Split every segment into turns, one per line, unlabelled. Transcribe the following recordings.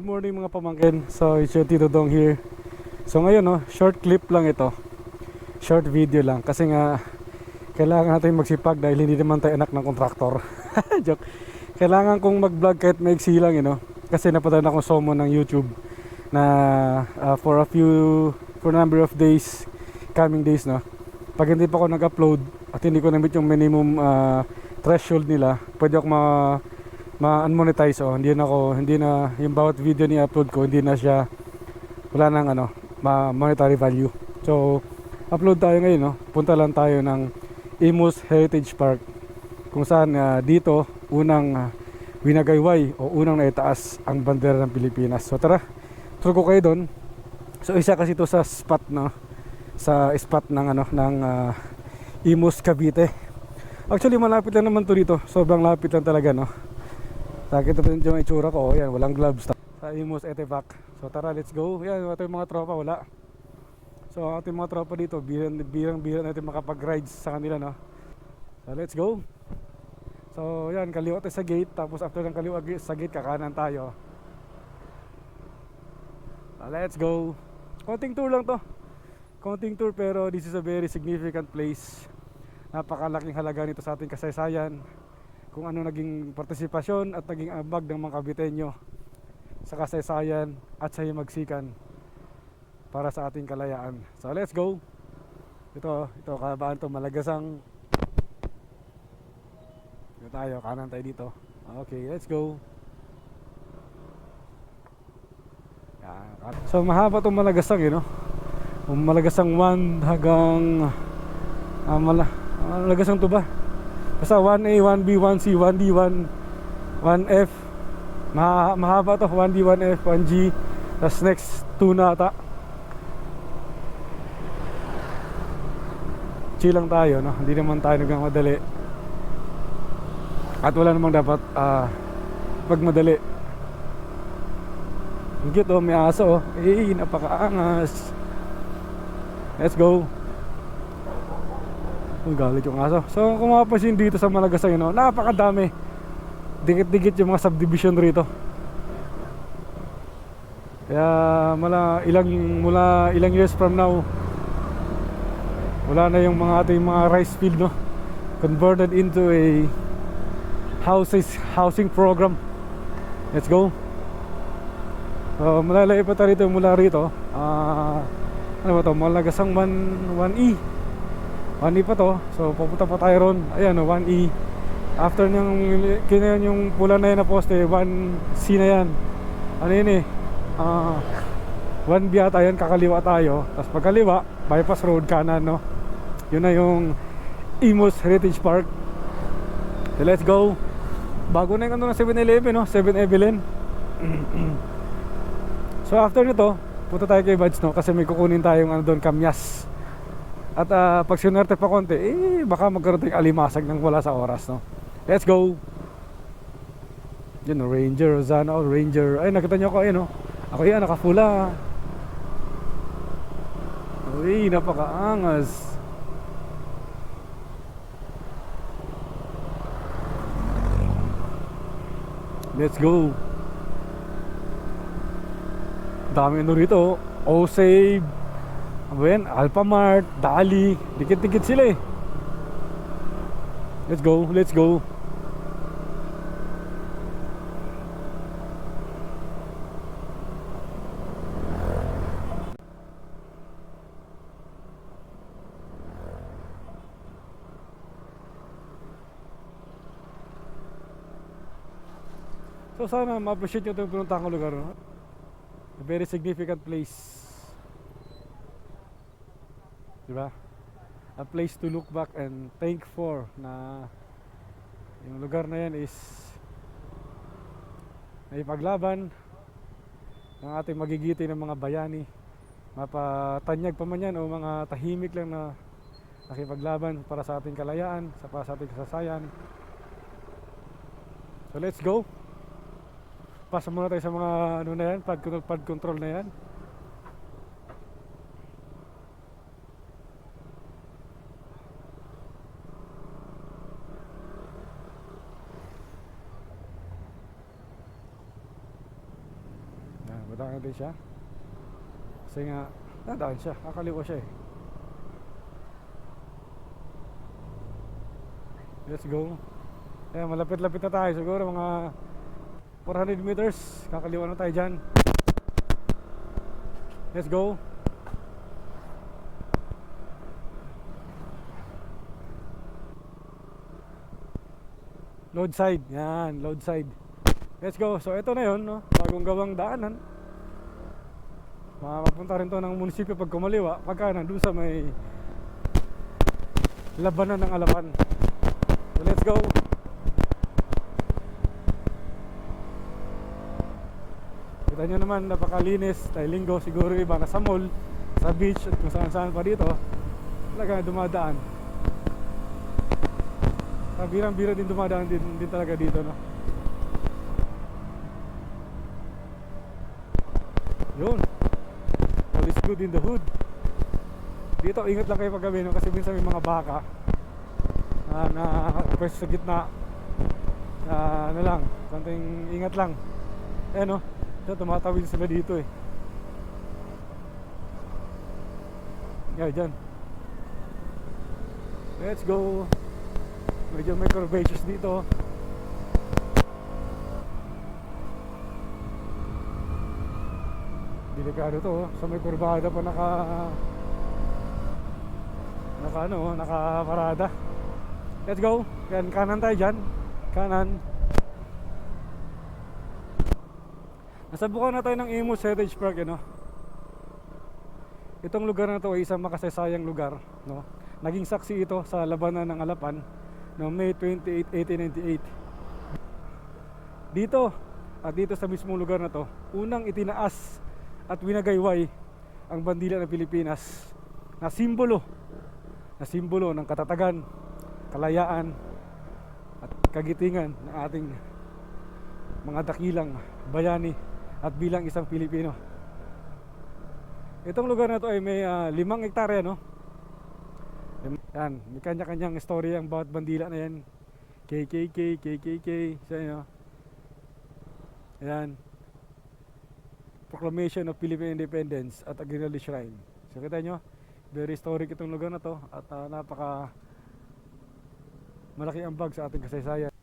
good morning mga pamangkin. So, it's your Tito Dong here. So, ngayon, no, short clip lang ito. Short video lang. Kasi nga, kailangan natin magsipag dahil hindi naman tayo anak ng kontraktor. Joke. Kailangan kong mag-vlog kahit maiksi lang, you know. Kasi napadaan akong somo ng YouTube na uh, for a few, for a number of days, coming days, no. Pag hindi pa ako nag-upload at hindi ko na-meet yung minimum uh, threshold nila, pwede ako ma ma-unmonetize oh. Hindi na ako, hindi na yung bawat video ni upload ko, hindi na siya wala nang ano, ma monetary value. So, upload tayo ngayon, no. Punta lang tayo ng Imus Heritage Park kung saan ah, dito unang uh, winagayway o unang naitaas ang bandera ng Pilipinas. So tara, turo ko kayo doon. So isa kasi ito sa spot no sa spot ng ano ng ah, Imus Cavite. Actually malapit lang naman to dito. Sobrang lapit lang talaga no. Nakita pa yung itsura ko. Oh, yan, walang gloves. Sa Imus Etevac. So tara, let's go. Yan, ito yung mga tropa, wala. So ang ating mga tropa dito, birang birang birang natin makapag-rides sa kanila, no. So let's go. So yan, kaliwa tayo sa gate. Tapos after ng kaliwa sa gate, kakanan tayo. So, let's go. Konting tour lang to. Konting tour pero this is a very significant place. Napakalaking halaga nito sa ating kasaysayan kung ano naging partisipasyon at naging ambag ng mga Kabitenyo sa kasaysayan at sa himagsikan para sa ating kalayaan. So let's go. Ito, ito kabaan to Malagasang. Ito tayo, kanan tayo dito. Okay, let's go. So mahaba itong Malagasang, know. Yung Malagasang 1 hanggang ah, mala, Malagasang to ba? Basta 1A, 1B, 1C, 1D, 1, 1F. Maha, mahaba to, 1D, 1F, 1G. Tapos next, 2 na ata. Chill lang tayo, no? Hindi naman tayo nagmamadali. At wala namang dapat ah pagmadali. Ang cute oh, may aso oh. Eh, napakaangas. Let's go. Ang galit yung aso. So kung mapapansin dito sa Malagasay, no, napakadami. Dikit-dikit yung mga subdivision rito. Kaya mula ilang mula ilang years from now wala na yung mga ating mga rice field no converted into a houses housing program. Let's go. So malalayo pa tayo rito mula rito. Ah ano ba to? Malagasang 1 1E. 1E pa to. So pupunta pa tayo ron. Ayan o, 1E. After ng kinayan yung pula na yan na poste, 1C na yan. Ano yun eh? Ah 1B ata yan, kakaliwa tayo. Tapos pagkaliwa, bypass road kanan no. Yun na yung Imus Heritage Park. So let's go. Bago na yung ano ng 7-Eleven no, 7-Evelyn. so after nito, punta tayo kay Buds no kasi may kukunin tayong ano doon kamyas. At ah, pag sinerte pa konti, eh baka magkaroon tayong alimasag nang wala sa oras no. Let's go. Yan, Ranger, Rosana, oh, Ranger. Ay, nakita niyo ako, ayun, no? Ako yan, nakafula. Uy, napakaangas. Let's go. Dami ano rito. oh. O-Save. Ano yan? Alphamart, Dali. Dikit-dikit sila eh. Let's go, let's go. So sana ma-appreciate nyo itong pinuntahan ko lugar. No? A very significant place. Diba? A place to look back and thank for na yung lugar na yan is naipaglaban ng ating magigiti ng mga bayani mapatanyag pa man yan o mga tahimik lang na nakipaglaban para sa ating kalayaan sa para sa ating kasasayan so let's go Pasa muna tayo sa mga ano na yan, pad pad control na yan. Madaan natin siya. Kasi nga, nadaan siya. Kakaliwa siya eh. Let's go. Ayan, malapit-lapit na tayo. Siguro mga 400 meters. Kakaliwa na tayo dyan. Let's go. Load side. Yan, load side. Let's go. So ito na yun, no? Bagong gawang daanan. Makapunta rin to ng munisipyo pag kumaliwa. Pagka nandun sa may labanan ng alapan. So let's go. Kita nyo naman, napakalinis. Dahil linggo, siguro iba nasa mall, sa beach, at kung saan saan pa dito. Talaga dumadaan. Kabirang-bira din dumadaan din, din talaga dito, no? Yun. Good in the hood. Dito, ingat lang kayo pag gabi, no? Kasi minsan may mga baka na, na pwesto sa gitna. Na, ano lang, something ingat lang. Eh, no? So, tumatawid sila dito, eh. Yeah, dyan. Let's go. Medyo may curvaceous dito. Delikado to. oh. Sa may kurbada pa naka naka ano, nakaparada. Let's go. Yan, kanan tayo dyan. Kanan. Nasabukan na tayo ng Imus Heritage Park, ano? Itong lugar na to ay isang makasaysayang lugar, no? Naging saksi ito sa labanan ng Alapan no May 28, 1898. Dito at dito sa mismong lugar na to, unang itinaas at winagayway ang bandila ng Pilipinas na simbolo na simbolo ng katatagan, kalayaan at kagitingan ng ating mga dakilang bayani at bilang isang Pilipino. Itong lugar na to ay may ah, limang hektarya, no? Yan, may kanya-kanyang story ang bawat bandila na yan. KKK, KKK, sa inyo. Yan. Proclamation of Philippine Independence at Aguinaldo Shrine. So kita nyo, very historic itong lugar na to at ah, napaka malaki ang bag sa ating kasaysayan.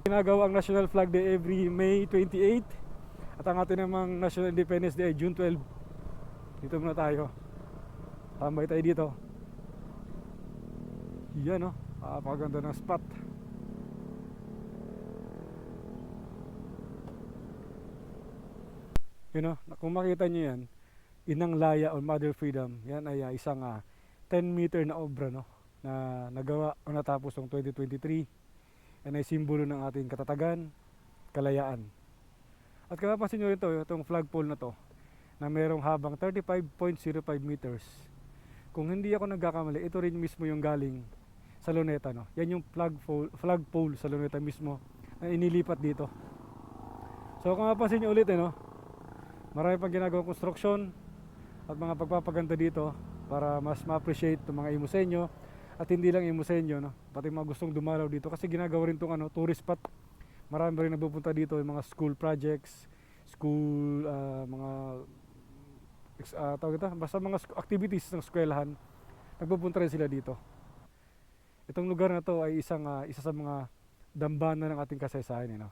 Ginagawa ang National Flag Day every May 28 at ang ating namang National Independence Day ay June 12. Dito muna tayo. Tambay tayo dito. Yan no, napakaganda ng spot. Yun know, kung makita nyo yan, Inang Laya or Mother Freedom, yan ay ah, isang ah, 10 meter na obra no, na nagawa o natapos noong 2023 yan ay simbolo ng ating katatagan, kalayaan. At kung mapapansin nyo ito, itong flagpole na to, na merong habang 35.05 meters. Kung hindi ako nagkakamali, ito rin mismo yung galing sa Luneta. No? Yan yung flagpole, flagpole sa Luneta mismo na inilipat dito. So kung mapapansin nyo ulit, eh, no? marami pang ginagawang construction at mga pagpapaganda dito para mas ma-appreciate itong mga imusenyo at hindi lang imusenyo no? Pati mga gustong dumalaw dito. Kasi ginagawa rin tong ano tourist spot. Marami rin nagpupunta dito yung mga school projects school ah, mga ah, tawag ito basta mga activities ng eskwelahan. Nagpupunta rin sila dito. Itong lugar na to ay isang ah, isa sa mga dambana ng ating kasaysayan eh, no?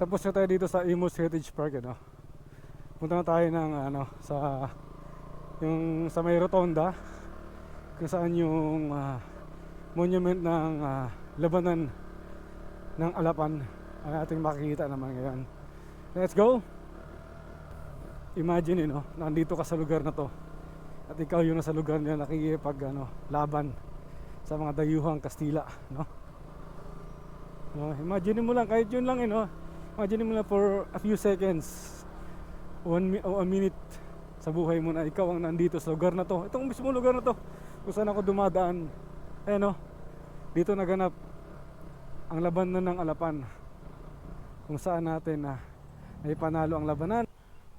Tapos na tayo dito sa Imus Heritage Park, ano. Punta na tayo ng ano sa yung sa may rotonda kung saan yung ah, monument ng ah, labanan ng Alapan ang ating makikita naman ngayon. Let's go! Imagine, no, nandito ka sa lugar na to at ikaw yung nasa lugar na nakikipag ano, laban sa mga dayuhang Kastila, no? No, imagine mo lang kahit yun lang, eh, no? Imagine mo lang for a few seconds, one mi- o a minute sa buhay mo na ikaw ang nandito sa lugar na to. Itong mismo lugar na to kung saan ako dumadaan. Eh no, dito naganap ang laban na ng Alapan kung saan natin na naipanalo ang labanan.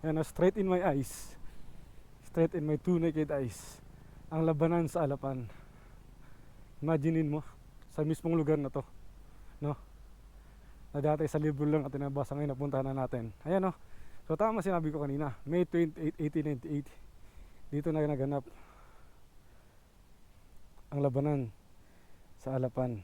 Yan, no, straight in my eyes. Straight in my two naked eyes. Ang labanan sa Alapan. Imaginein mo sa mismong lugar na to. No? Na dati sa libro lang at tinabasa ngayon napuntahan na natin. Ayan no. So tama sinabi ko kanina. May 28, 1898. Dito na naganap ang labanan sa Alapan.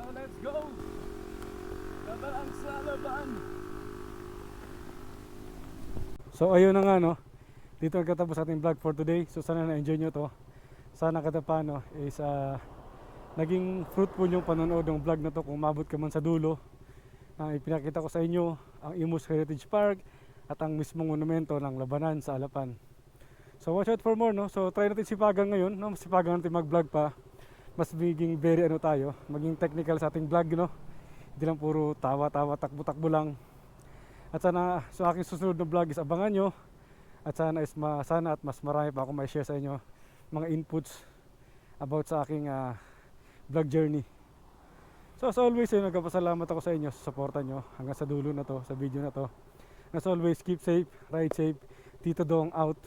So let's go! Laban sa!
So ayun na nga no. Dito nagkatapos ating vlog for today. So sana na-enjoy nyo to. Sana katapano is ah, naging fruitful yung panonood ng vlog na to kung mabot ka man sa dulo. Ah, ipinakita ko sa inyo ang Imus Heritage Park at ang mismong monumento ng labanan sa Alapan. So watch out for more no. So try natin sipagan ngayon no. Sipagan natin mag-vlog pa. Mas maging very ano tayo, maging technical sa ating vlog no. Hindi lang puro tawa-tawa, takbo-takbo lang. At sana sa aking susunod na vlog is abangan nyo. At sana is ma, sana at mas marami pa ako may share sa inyo mga inputs about sa aking ah, vlog journey. So as always, eh, nagpapasalamat ako sa inyo sa suporta nyo hanggang sa dulo na to, sa video na to. As always, keep safe, ride safe. Tito Dong out.